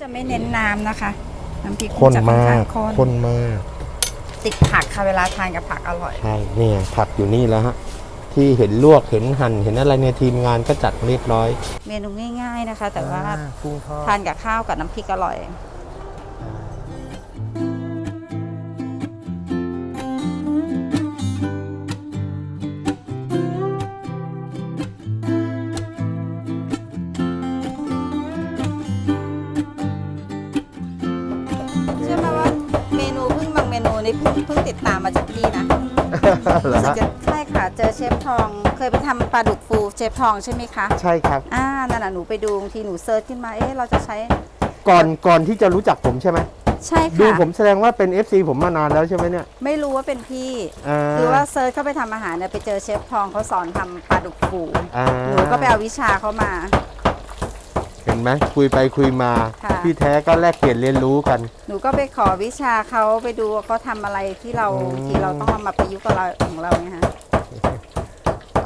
จะไม่เน้นน้ำนะคะ น้ำพริกข้นจะค่อมานข้างกข้นข้นมากติดผักค่ะเวลาทานกับผักอร่อย ใช่เนี่ยผักอยู่นี่แล้วฮะที่เห็นลวกเห็นหั่นเห็นอะไรเนี่ยทีมงานก็จัดเรียบร้อยเมนูง่าย ๆนะคะ แต่ว่าอ่กุ้งทอดทานกับข้าวกับน้ำพริกอร่อย เหรอรู้สึกฮะจะใช่ค่ะ เจอเชฟทอง เคยไปทำปลาดุกฟูเชฟทองใช่ไหมคะ ใช่ครับ อ่า นั่นน่ะหนูไปดูบางทีหนูเซิร์ชขึ้นมา เอ๊ะ เราจะใช้ ก่อนก่อนที่จะรู้จักผมใช่ไหมใช่ดูค่ะ ผมแสดงว่าเป็น FC ผมมานานแล้วใช่ไหมเนี่ยไม่รู้ว่าเป็นพี่าคือว่าเซิร์ชเข้าไปทำอาหารเนี่ยไปเจอเชฟทองเขาสอนทำปลาดุกฟู อ่า หนูก็ไปเอาวิชาเขามาเห็น ไหมคุยไปคุยมา ค่ะ พี่แท้ก็แลกเปลี่ยนเรียนรู้กัน หนูก็ไปขอวิชาเขาไปดูว่าเขาทำอะไรที่เราอืม ที่เราต้องเอามาประยุกต์กับเราของเราไงฮะ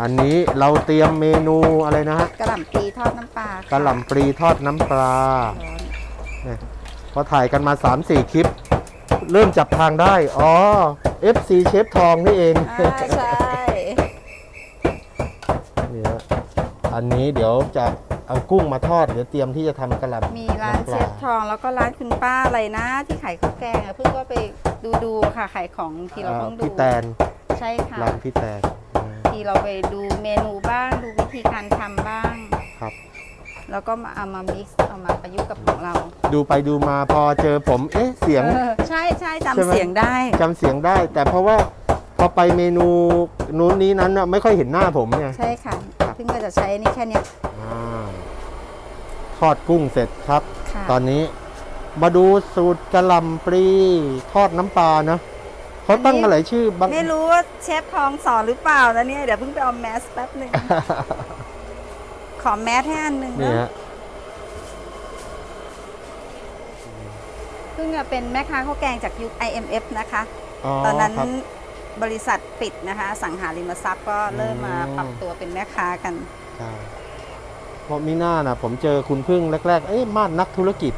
อันนี้เราเตรียมเมนูอะไรนะฮะกระหล่ำปีทอดน้ำปลาค่ะกะหล่ำปลีทอดน้ำปลา ร้อนเนี่ยพอถ่ายกันมา 3-4 คลิป เริ่มจับทางได้ อ๋อ FC เชฟทองนี่เอง อ่าใช่ เนี่ยอันนี้เดี๋ยวจะ เอากุ้งมาทอดเดี๋ยวเตรียมที่จะทำกะหล่ำมีร้านำปเชฟทองแล้วก็ร้านคุณป้าอะไรนะ ที่ขายข้าวแกงอะเพิ่งก็ไปดูดูๆค่ะขายของที่เราอ่าต้องดูพี่แตนใช่ค่ะร้านพี่แตนอ่าที่เราไปดูเมนูบ้างดูวิธีการทำบ้าง ครับ แล้วก็มาเอามา mix เอามาประยุกต์กับของเราดูไปดูมาพอเจอผม เอ๊ะเสียง เออใช่ใช่ใช่จำไหม เสียงได้ จำเสียงได้ แต่เพราะว่าพอไปเมนูนู้นนี้นั้นน่ะไม่ค่อยเห็นหน้าผมเนี่ยใช่ค่ะครับเพิ่งก็จะใช้นี่แค่เนี้ย อ่าทอดกุ้งเสร็จครับ ค่ะ ตอนนี้มาดูสูตรกะหล่ำปลีทอดน้ำปลานะเขาตั้งมาหลายชื่อบาง ไม่รู้ว่าเชฟทองสอนหรือเปล่านะเนี่ย เดี๋ยวเพิ่งไปเอาแมสแป๊บหนึ่ง ขอแมสให้อันหนึ่งนี่นะฮะเพิ่งจะเป็นแม่ค้าข้าวแกงจากยุค IMF นะคะอ๋อตอนนั้นครับ บริษัทปิดนะคะ สังหาริมทรัพย์ก็เริ่มมาอืมปรับตัวเป็นแม่ค้ากันใช่เพราะมิน่านะผมเจอคุณพึ่งแรก ๆ เอ้ยมาดนักธุรกิจ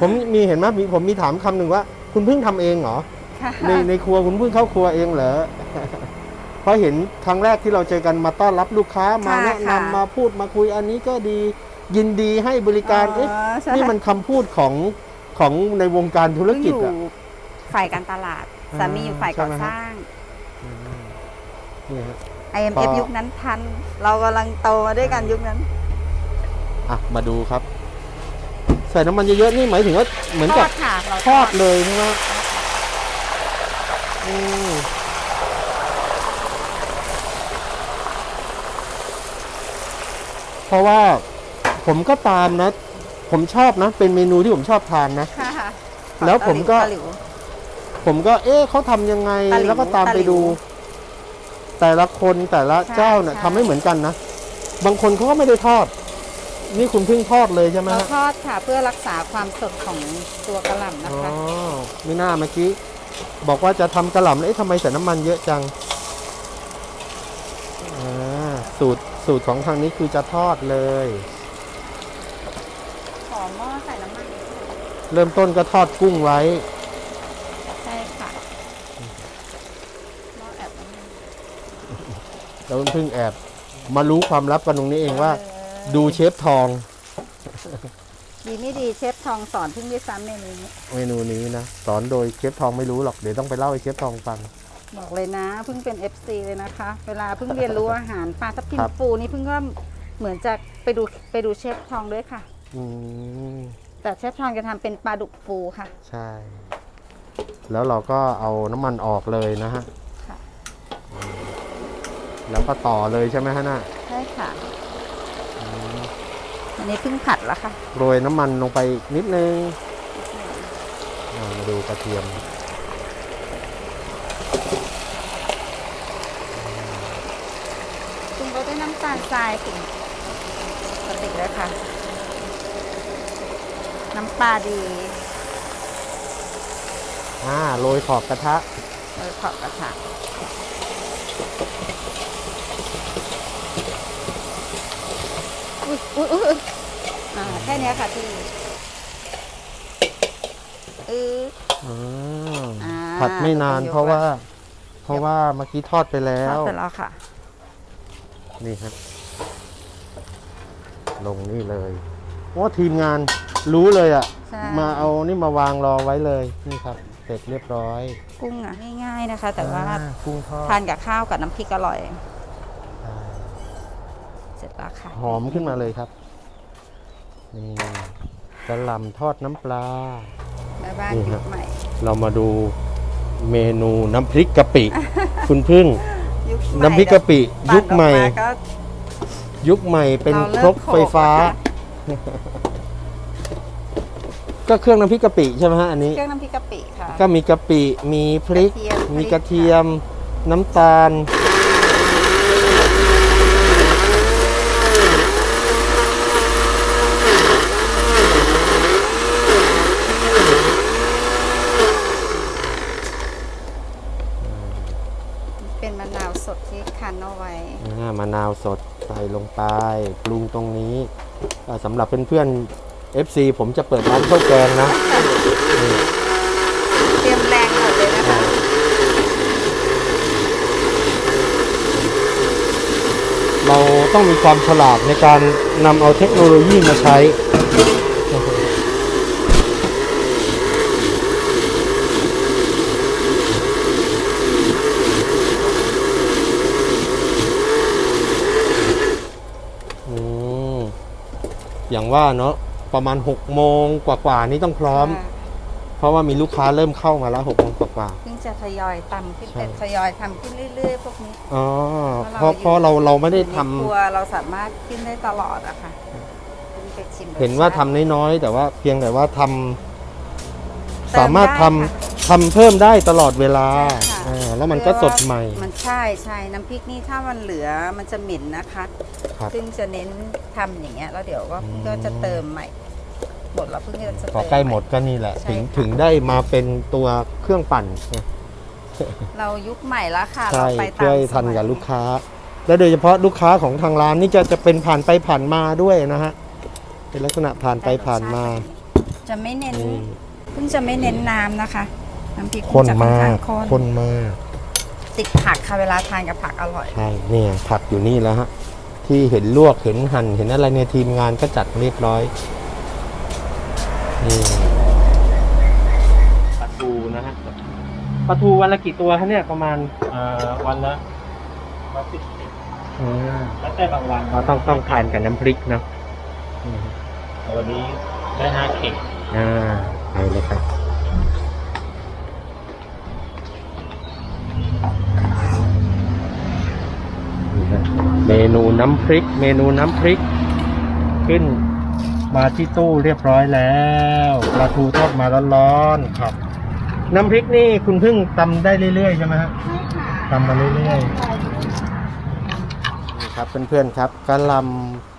ผมมีเห็นไหมมีผมมีถามคำหนึ่งว่า คุณพึ่งทำเองเหรอค่ะในในครัวคุณพึ่งเข้าครัวเองเหรอเพราะเห็นครั้งแรกที่เราเจอกันมาต้อนรับลูกค้ามาแนะนำมาพูดมาคุยอันนี้ก็ดียินดีให้บริการอ๋อเอ๊ะใช่นี่มันคำพูดของของในวงการธุรเพิ่งกิจอยู่อะฝ่ายการตลาด สามีอยู่ฝ่ายก่อใช่ไหมฮะสร้างนี่ฮะ IMF พอยุคนั้นทัน เรากำลังโตมาด้วยกันยุคนั้น อะมาดูครับ ใส่น้ำมันเยอะๆนี่หมายถึงว่าเหมือนทกัอบดค่ะเราทอดเลยใช่ไหมอืมเพราะว่าผมก็ตามนะ ผมชอบนะ เป็นเมนูที่ผมชอบทานนะ ค่ะค่ะแล้วผมก็ตะหลิว ผมก็เอ๊ะเขาทำยังไงตะหลิวแล้วก็ตามตะหไปลิวดูแต่ละคนแต่ละใช่เจ้าเนี่ยใช่ ทำไม่เหมือนกันนะ บางคนเขาก็ไม่ได้ทอด นี่คุณเพิ่งทอดเลยใช่ไหมเราฮะทอดค่ะเพื่อรักษาความสดของตัวกระหล่ำนะอ๋อคะ ไม่น่าเมื่อกี้ บอกว่าจะทำกระหล่ำแล้วเอ๊ะทำไมใส่น้ำมันเยอะจังอ่าสูตรสูตรของทางนี้คือจะทอดเลย ขอหม้อใส่น้ำมัน เริ่มต้นก็ทอดกุ้งไว้ ใช่ค่ะหม้อแอบน้ำมัน แล้วเพิ่งแอบมารู้ความลับกันตรงนี้เองว่าเออดูเชฟทอง ดีไม่ดีเชฟทองสอนเพิ่งด้วยซ้ำเมนูนี้เมนูนี้นะสอนโดยเชฟทองไม่รู้หรอกเดี๋ยวต้องไปเล่าให้เชฟทองฟัง บอกเลยนะเพิ่งเป็น FC เลยนะคะ เวลาเพิ่งเรียนรู้อาหารปลาทับทิมครับฟูนี่เพิ่งก็เหมือนจะไปดูไปดูเชฟทองด้วยค่ะ อืมแต่เชฟทองจะทำเป็นปลาดุกฟูค่ะ ใช่ แล้วเราก็เอาน้ำมันออกเลยนะฮะค่ะ แล้วก็ต่อเลยใช่ไหมฮะน่ะใช่ค่ะ อันนี้เพิ่งผัดแล้วค่ะ โรยน้ำมันลงไปอีกนิดนึงอ่ามาดูกระเทียม ปรุงรสด้วยน้ำตาลทรายถึงปกติเลยค่ะ น้ำปลาดีอ่าโรยขอบกระทะโดยขอบกระทะ อุ้ยอุ้ยอุ้ยอ่าแค่เนี้ยค่ะพี่อออืมอ่าผัดไม่นานต้องยกเพราะว่า เพราะว่าเมื่อกี้ทอดไปแล้ทอดว เสร็จแล้วค่ะ นี่ครับ ลงนี่เลยว่าทีมงานรู้เลยอะ่ะ ใช่ มาเอานี่มาวางรอไว้เลยนี่ครับ เสร็จเรียบร้อยกุ้งอะง่ายๆนะคะ แต่ว่าอ่กุ้งทอดทานกับข้าวกับน้ำพริกอร่อยอ่า เสร็จแล้วค่ะหอมขึ้นมาเลยครับ นี่กระหล่ำทอดน้ำปลาแม่บ้านนี่ยุฮะคใหม่ เรามาดูเมนูน้ำพริกกะปิ คุณพึ่ง ยุคใหม่น้ำพริกกะปิปั่นยุคใหม่ออกาก็ ยุคใหม่เป็นเราเลิกครกไฟฟ้า โขกนะคะก็เครื่องน้ำพริกกะปิใช่ไหมฮะอันนี้ เครื่องน้ำพริกกะปิค่ะ ก็มีกะปิ มีพริก กระเทียมมีพริก กระเทียม น้ำตาล เป็นมะนาวสดที่คั้นเอาไว้ อ่ามะนาว สดใส่ลงไปปรุงตรงนี้อ่าสำหรับเพื่อนๆ FC ผมจะเปิดร้านข้าวแกงนะนี่เตรียมแรงหมดเลยนะคะเราต้องมีความฉลาดในการนำเอาเทคโนโลยีมาใช้ อืม อย่างว่าเนาะประมาณ6โมงกว่าๆนี้ต้องพร้อมค่ะเพราะว่ามีลูกค้าเริ่มเข้ามาแล้ว6โมงกว่าเพิ่งจะทยอยตำขึ้นใช่ เป็นทยอยทำขึ้นเรื่อยๆ พวกนี้ๆอ๋อเพเพราะราะเพราะเราเราอยู่เราไม่ได้ทำในครัวเราสามารถขึ้นได้ตลอดอะค่ะเพิ่งไปชิมรสเห็นว่าชติทำน้อยๆ แต่ว่าเพียงแต่ว่าทำเติมสามารถทำได้ค่ะ ทำเพิ่มได้ตลอดเวลาใช่ค่ะ อ่าแล้วมันก็สดใหม่ มันใช่ใช่น้ำพริกนี่ถ้ามันเหลือมันจะเหม็นนะคะ ครับซึ่งจะเน้นทำอย่างเงี้ยแล้วเดี๋ยวก็อืม ก็จะเติมใหม่หมดแล้วเพิ่งจะเติมพอใกล้หมดใก็นี่แหละใช่ถึงค่ะถึงได้มาเป็นตัวเครื่องปั่น เรายุคใหม่แล้วค่ะใช่เราไปตามช่วยทันสมัยกับลูกค้า และโดยเฉพาะลูกค้าของทางร้านนี่จะจะเป็นผ่านไปผ่านมาด้วยนะฮะ เป็นลักษณะผ่านไปผ่านมาจะไม่เน้นนี่เพิ่งจะไม่เน้นน้ำนะคะ น้ำพริกข้นจะค่อมานข้างกข้นข้นมากติดผักค่ะเวลาทานกับผักอร่อย ใช่เนี่ยผักอยู่นี่แล้วฮะ ที่เห็นลวกเห็นหั่นเห็นอะไรในยทีมงานก็จัดเรียบร้อยนี่ปลาทูนะฮะปลาทูวันละกี่ตัวคะเนี่ยประมาณเอ่อวันละวันสิบอืมแล้วแต่บางวันเราต้องต้องทานกับน้ำพริกเนาะอืมวันนี้ได้ห้าเข่งอ่าไปเลยครับนี่ฮะ เมนูน้ำพริก เมนูน้ำพริก ขึ้นมาที่ตู้เรียบร้อยแล้วปลาทูทอดมาร้อนๆครับ น้ำพริกนี่คุณเพิ่งตำได้เรื่อยๆใช่ไหมฮะใช่ค่ะตำมาเรื่อยๆนี่ครับเพื่อนๆครับกะหล่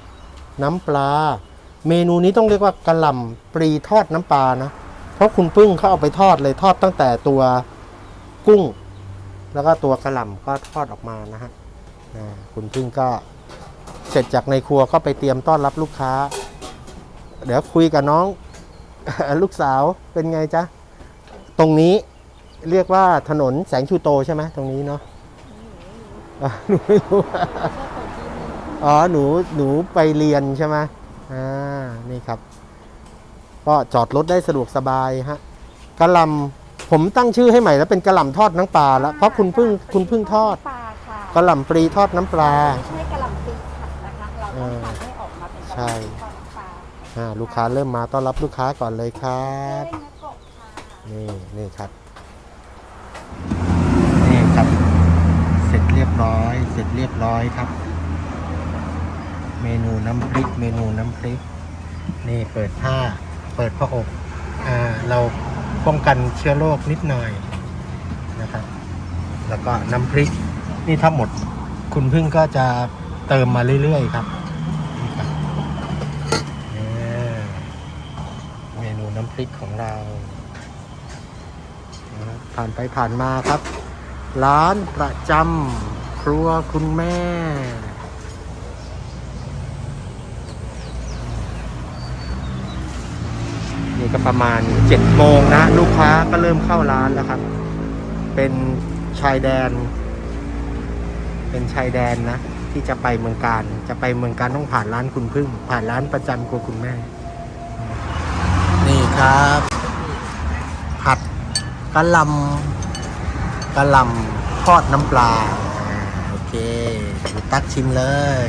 ำน้ำปลา เมนูนี้ต้องเรียกว่ากะหล่ำปลีทอดน้ำปลานะเพราะคุณปึ้งเขาเอาไปทอดเลยทอดตั้งแต่ตัวกุ้ง แล้วก็ตัวกะหล่ำก็ทอดออกมานะฮะอ่า คุณพึ่งก็เสร็จจากในครัวก็ไปเตรียมต้อนรับลูกค้า เดี๋ยวคุยกับน้องลูกสาวเป็นไงจ๊ะ ตรงนี้เรียกว่าถนนแสงชูโตใช่ไหมตรงนี้เนาะอะหนูไม่รู้อ๋อหนูหนูไปเรียนใช่ไหมอ่านี่ครับ ก็จอดรถได้สะดวกสบายฮะกะหล่ำผมตั้งชื่อให้ใหม่แล้วเป็นกะหล่ำทอดน้ำปลาแล้วเพราะคุณเพิ่งคุณเพิ่งทอดปลาค่ะกะหล่ำปลีทอดน้ำปลา ไม่ใช่กะหล่ำปลีผัดนะคะ เราต้องทำให้ออกมาเป็นกะหใช่ล่ำทอดน้ำปลาอ่าลูกค้าเริ่มมาต้อนรับลูกค้าก่อนเลยครับ เส้นเนื้อกบค่ะนี่นี่ครับ นี่ครับ เสร็จเรียบร้อย เสร็จเรียบร้อยครับ เมนูน้ำพริก เมนูน้ำพริก นี่เปิดผ้า เปิดผ้าอบอ่าเราป้องกันเชื้อโรคนิดหน่อยนะครับ แล้วก็น้ำพริก นี่ถ้าหมดคุณพึ่งก็จะเติมมาเรื่อยๆครับนี่ครับเมนูน้ำพริกของเรา ผ่านไปผ่านมาครับ ร้านประจำครัวคุณแม่นี่ก็ประมาณเจ็ดโมงนะ ลูกค้าก็เริ่มเข้าร้านแล้วครับ เป็นชายแดน เป็นชายแดนนะ ที่จะไปเมืองการ จะไปเมืองการต้องผ่านร้านคุณพึ่ง ผ่านร้านประจำครัวคุณแม่ นี่ครับ ผัดกะหลำกะหลำทอดน้ำปลา โอเคตักชิมเลย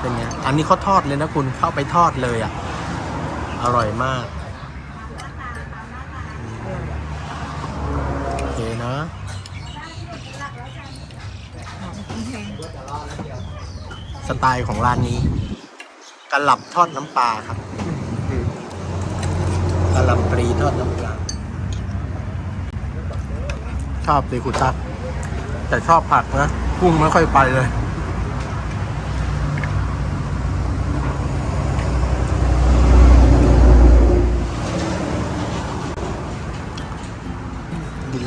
เป็นไงอันนี้เขาทอดเลยนะคุณเข้าไปทอดเลยอะ อร่อยมากโอเคนะสไตล์ของร้านนี้กะหล่ำทอดน้ำปลาครับกะหล่ำปลีทอดน้ำปลาชอบเลยคุณตั๊แต่ชอบผักนะกุ้งไม่ค่อยไปเลย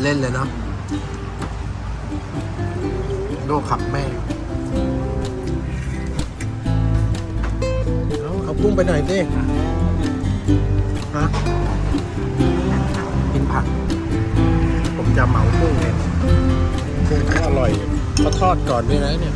เล่นเลยเนาะโลกขับแม่เอาเอากุ้งไปหน่อยสิฮะกินผัก ผมจะเหมากุ้งเองกุ้งก็อร่อยเขาทอดก่อนด้วยนะเนี่ย